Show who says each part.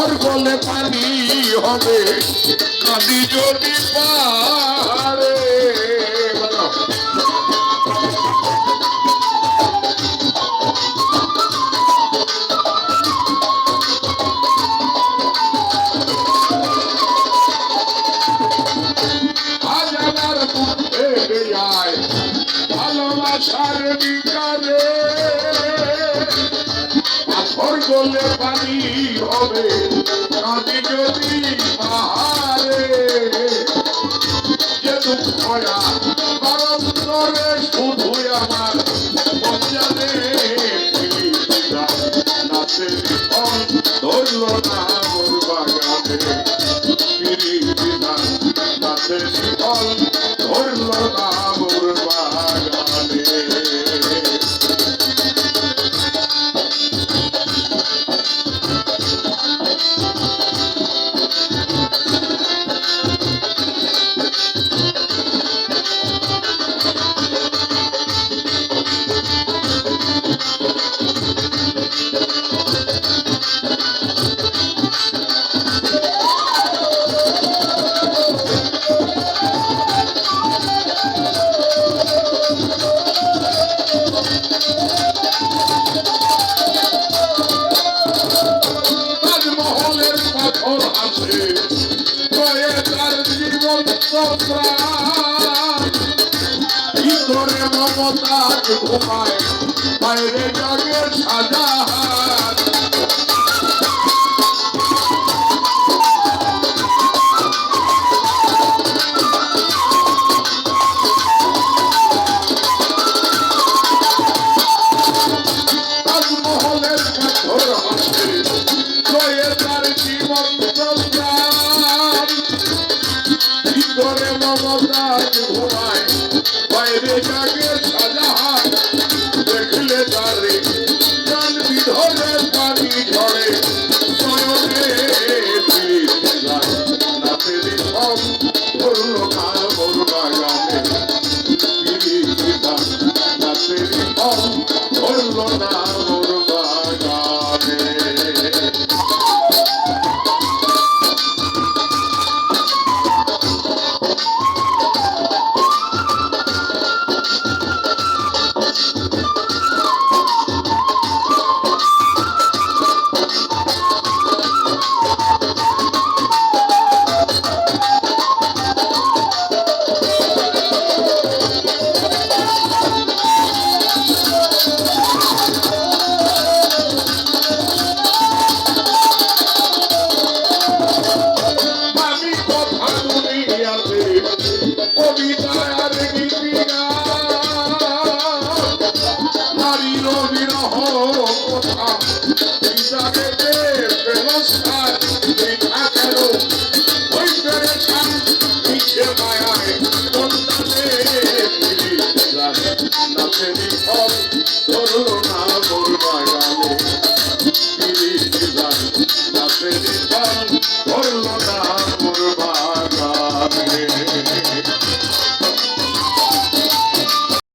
Speaker 1: পাথর গলে পানি হবে কাঁদি যদি বলো। যায় ভালোবাসার গলে পানি হবে, কাঁদি যদি পাহাড়ে। যে দুঃখ বারন্তরে শুধু আমার ধরল না বাগানে। নাচে পাথর আছে কয়ে তার জীবন ভিতরে মমতা ঘুমায় বাইরে না ছিল বিরহ কথা। হিসাবে ব্যবস্থার লেখা কেন ঐশ্বরের খান মিশে মায়ায় কন্যাতে নাচে বিফল ধরো না বলবা গানে নাচে বিফল ধরল না